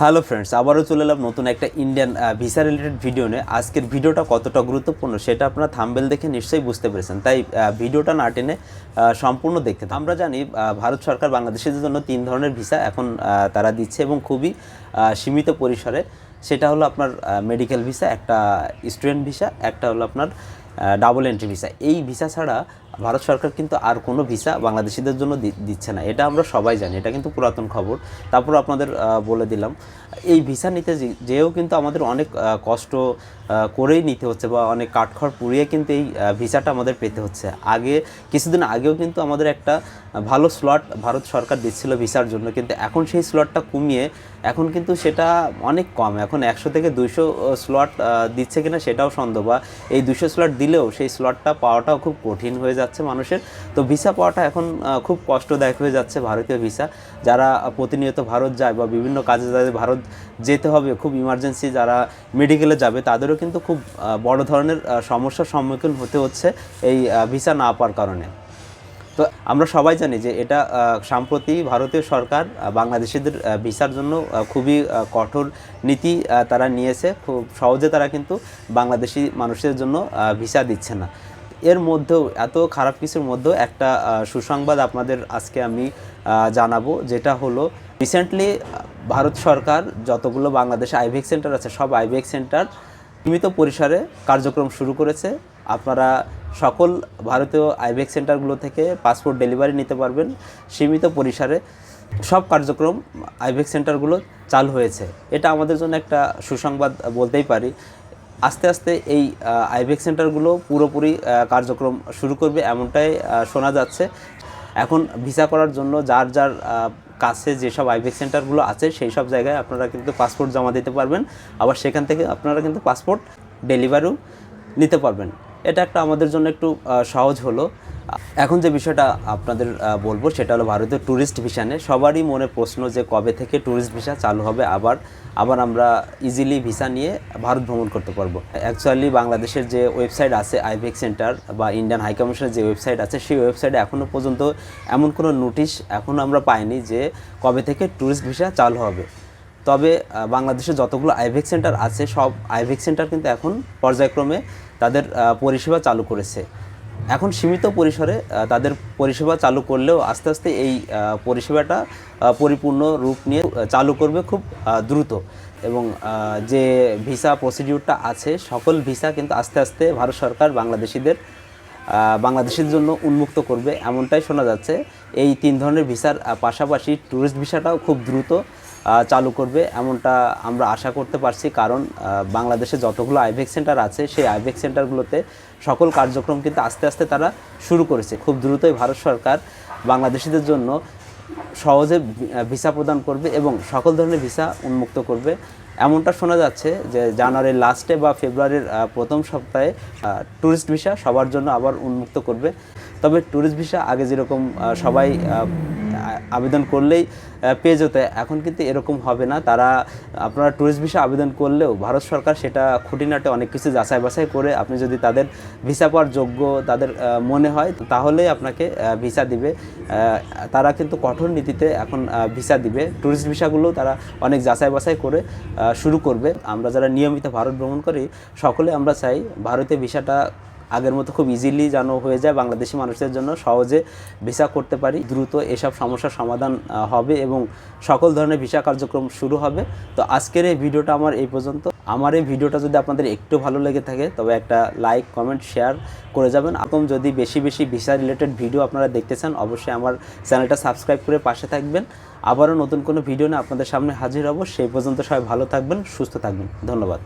Hello friends আবারও চলে এলাম নতুন একটা ইন্ডিয়ান ভিসা রিলেটেড ভিডিও নিয়ে। আজকের ভিডিওটা কতটা গুরুত্বপূর্ণ সেটা আপনারা থাম্বেল দেখে নিশ্চয়ই বুঝতে পেরেছেন। তাই ভিডিওটা না টেনে সম্পূর্ণ দেখতে আমরা জানি ভারত সরকার বাংলাদেশের জন্য তিন ধরনের ভিসা এখন তারা দিচ্ছে এবং খুবই সীমিত পরিসরে। সেটা হলো আপনার মেডিকেল ভিসা একটা স্টুডেন্ট ভিসা একটা হলো আপনার ডাবল এন্ট্রি ভিসা এই ভিসা ছাড়া ভারত সরকার কিন্তু আর কোনো ভিসা বাংলাদেশিদের জন্য দিচ্ছে না। এটা আমরা সবাই জানি, এটা কিন্তু পুরাতন খবর। তারপর আপনাদের বলে দিলাম, এই ভিসা নিতে যেও কিন্তু আমাদের অনেক কষ্ট করেই নিতে হচ্ছে বা অনেক কাঠখড় পুড়িয়ে কিন্তু এই ভিসাটা আমাদের পেতে হচ্ছে। আগে, কিছুদিন আগেও কিন্তু আমাদের একটা ভালো স্লট ভারত সরকার দিচ্ছিল ভিসার জন্য, কিন্তু এখন সেই স্লটটা কমিয়ে, এখন কিন্তু সেটা অনেক কম। এখন একশো থেকে দুইশো স্লট দিচ্ছে কিনা সেটাও সন্দেহ বা এই দুশো স্লট দিলেও সেই স্লটটা পাওয়াটাও খুব কঠিন হয়ে যাচ্ছে। মানুষের। তো ভিসা পাওয়াটা এখন খুব কষ্টদায়ক হয়ে যাচ্ছে ভারতীয় ভিসা যারা প্রতিনিয়ত ভারত যায় বা বিভিন্ন কাজে যাদের ভারত যেতে হবে, খুব ইমার্জেন্সি যারা মেডিকেলে যাবে, তাদেরও কিন্তু খুব বড় ধরনের সমস্যার সম্মুখীন হতে হচ্ছে এই ভিসা না পাওয়ার কারণে। তো আমরা সবাই জানি যে এটা সম্প্রতি ভারতীয় সরকার বাংলাদেশিদের ভিসার জন্য খুবই কঠোর নীতি তারা নিয়েছে। খুব সহজে তারা কিন্তু বাংলাদেশি মানুষের জন্য ভিসা দিচ্ছে না। এর মধ্যেও, এত খারাপ কিছুর মধ্যেও একটা সুসংবাদ আপনাদের আজকে আমি জানাব, যেটা হলো রিসেন্টলি ভারত সরকার যতগুলো বাংলাদেশে আইভিক সেন্টার আছে, সব আইভিক সেন্টার সীমিত পরিসরে কার্যক্রম শুরু করেছে। আপনারা সকল ভারতীয় আইবেক সেন্টারগুলো থেকে পাসপোর্ট ডেলিভারি নিতে পারবেন, সীমিত পরিসরে সব কার্যক্রম আইবেক সেন্টারগুলো চালু হয়েছে। এটা আমাদের জন্য একটা সুসংবাদ বলতেই পারি। আস্তে আস্তে এই আইভেক সেন্টারগুলো পুরোপুরি কার্যক্রম শুরু করবে এমনটাই শোনা যাচ্ছে। এখন ভিসা করার জন্য যার যার কাছে যেসব আইভেক সেন্টারগুলো আছে সেই সব জায়গায় আপনারা কিন্তু পাসপোর্ট জমা দিতে পারবেন। আবার সেখান থেকে আপনারা কিন্তু পাসপোর্ট ডেলিভারিও নিতে পারবেন। এটা একটা আমাদের জন্য একটু সহজ হলো। এখন যে বিষয়টা আপনাদের বলব সেটা হলো ভারতীয় ট্যুরিস্ট ভিসা নিয়ে। সবারই মনে প্রশ্ন যে কবে থেকে ট্যুরিস্ট ভিসা চালু হবে, আবার আবার আমরা ইজিলি ভিসা নিয়ে ভারত ভ্রমণ করতে পারব। অ্যাকচুয়ালি বাংলাদেশের যে ওয়েবসাইট আছে আইভেক সেন্টার বা ইন্ডিয়ান হাইকমিশনের যে ওয়েবসাইট আছে, সেই ওয়েবসাইটে এখনও পর্যন্ত এমন কোনো নোটিশ এখনও আমরা পাইনি যে কবে থেকে ট্যুরিস্ট ভিসা চালু হবে। তবে বাংলাদেশে যতগুলো আইভেক সেন্টার আছে, সব আইভেক সেন্টার কিন্তু এখন পর্যায়ক্রমে তাদের পরিষেবা চালু করেছে। এখন সীমিত পরিসরে তাদের পরিষেবা চালু করলেও আস্তে আস্তে এই পরিষেবাটা পরিপূর্ণ রূপ নিয়ে চালু করবে খুব দ্রুত। এবং যে ভিসা প্রসিডিউরটা আছে, সকল ভিসা কিন্তু আস্তে আস্তে ভারত সরকার বাংলাদেশিদের বাংলাদেশের জন্য উন্মুক্ত করবে। এমনটাই শোনা যাচ্ছে। এই তিন ধরনের ভিসার পাশাপাশি ট্যুরিস্ট ভিসাটাও খুব দ্রুত চালু করবে, এমনটা আমরা আশা করতে পারছি। কারণ বাংলাদেশে যতগুলো আইভেক সেন্টার আছে, সেই আইভেক সেন্টারগুলোতে সকল কার্যক্রম কিন্তু আস্তে আস্তে তারা শুরু করেছে। খুব দ্রুতই ভারত সরকার বাংলাদেশিদের জন্য সহজে ভিসা প্রদান করবে এবং সকল ধরনের ভিসা উন্মুক্ত করবে। এমনটা শোনা যাচ্ছে যে জানুয়ারির লাস্টে বা ফেব্রুয়ারির প্রথম সপ্তাহে ট্যুরিস্ট ভিসা সবার জন্য আবার উন্মুক্ত করবে। তবে ট্যুরিস্ট ভিসা আগে যেরকম সবাই আবেদন করলেই পেয়ে যেতে। এখন কিন্তু এরকম হবে না। তারা, আপনারা ট্যুরিস্ট ভিসা আবেদন করলেও ভারত সরকার সেটা খুঁটিনাটে অনেক কিছু যাচাই বাছাই করে আপনি যদি তাদের ভিসা পাওয়ার যোগ্য তাদের মনে হয় তাহলে আপনাকে ভিসা দিবে। তারা কিন্তু কঠোর নীতিতে এখন ভিসা দিবে। ট্যুরিস্ট ভিসাগুলো তারা অনেক যাচাই বাছাই করে শুরু করবে। আমরা যারা নিয়মিত ভারত ভ্রমণ করি, সকলে আমরা চাই ভারতে ভিসাটা আগের মতো খুব ইজিলি যেন হয়ে যায় বাংলাদেশি মানুষদের জন্য সহজে ভিসা করতে পারি। দ্রুত এসব সমস্যার সমাধান হবে এবং সকল ধরনের ভিসা কার্যক্রম শুরু হবে। তো আজকের এই ভিডিওটা আমার এই পর্যন্ত। আমার এই ভিডিওটা যদি আপনাদের একটু ভালো লেগে থাকে, তবে একটা লাইক কমেন্ট শেয়ার করে যাবেন। এখন যদি বেশি বেশি ভিসা রিলেটেড ভিডিও আপনারা দেখতে চান, অবশ্যই আমার চ্যানেলটা সাবস্ক্রাইব করে পাশে থাকবেন। আবারও নতুন কোনো ভিডিও নিয়ে আপনাদের সামনে হাজির হব। সেই পর্যন্ত সবাই ভালো থাকবেন, সুস্থ থাকবেন। ধন্যবাদ।